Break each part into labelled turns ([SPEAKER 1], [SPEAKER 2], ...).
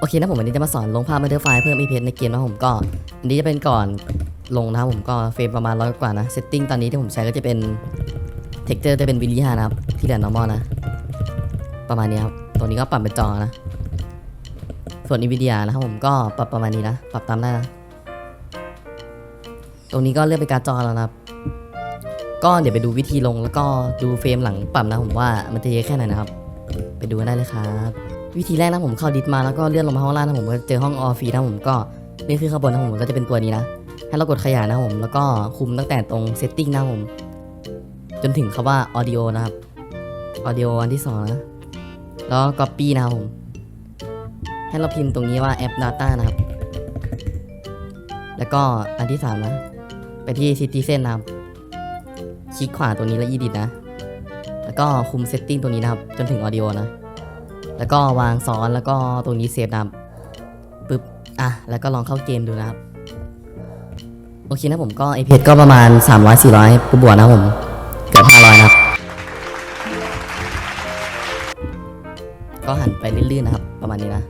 [SPEAKER 1] โอเคนะผมวันนี้จะมาสอนลงภาพ Butterfly เพิ่ม EPS ในเกมนะผมก็อันนี้จะเป็นก่อนลงนะครับผมก็เฟรมประมาณร้อยกว่านะ setting ตอนนี้ที่ผมใช้ก็จะเป็น texture จะเป็นวิลลี่ฮานะครับที่เหลือ normal นะ ประมาณนี้ครับตัวนี้ก็ปรับเป็นจอนะ ส่วน NVIDIA นะครับผมก็ปรับประมาณนี้นะ ปรับตามได้นะ ตรงนี้ก็เลือกเป็นการจอแล้วนะครับ ก็เดี๋ยวไปดูวิธีลงแล้วก็ดูเฟรมหลังปรับนะผมว่ามันจะเยอะแค่ไหนนะครับ ไปดูกันได้เลยครับ วิธีแรกนะผมเข้าดิสมาแล้วก็เลื่อนลงมาข้างล่างนะผมก็เจอห้องออฟฟีนะผมก็นี่คือข้างบนนะผมก็จะเป็นตัวนี้นะ ให้เรากดขยายนะผมแล้วก็คุมตั้งแต่ตรงเซตติ้งนะผม จนถึงคำว่า audio นะครับ audio อันที่สองนะแล้วก็ copy นะครับผมให้เราพิมพ์ตรงนี้ว่า app data นะครับ แล้วก็อันที่สามนะ ไปที่ citizen นะครับ คลิกขวาตัวนี้แล้ว edit นะ แล้วก็คุม setting ตัวนี้นะครับ จนถึง audio นะ แล้วก็วางซ้อนแล้วก็ตรงนี้เซฟนะครับปึ๊บอะแล้วก็ลองเข้าเกมดูนะครับ โอเคนะผมก็ APS ก็ประมาณ 300 400บวกนะผม เกือบ500นะครับ ก็หันไปลื่นๆนะครับ ประมาณนี้นะ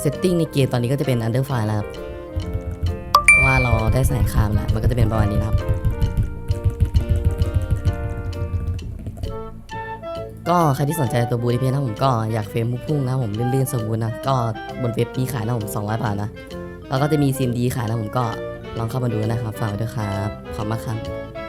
[SPEAKER 1] เซตติ้งในเกมตอนนี้ก็จะเป็น Underfile แล้วครับว่าเราได้ใส่คามแล้วมันก็จะเป็นประมาณนี้นะครับ ก็ใครที่สนใจตัวบูดีเพนะผมก็อยากเฟรมพุ่งๆนะผมลื่นๆสมบูรณ์นะก็บนเว็บมีขายนะผม200บาทนะแล้วก็จะมีซีมดีขายนะผมก็ลองเข้ามาดูนะครับฝากไว้ด้วยครับขอบคุณมากครับ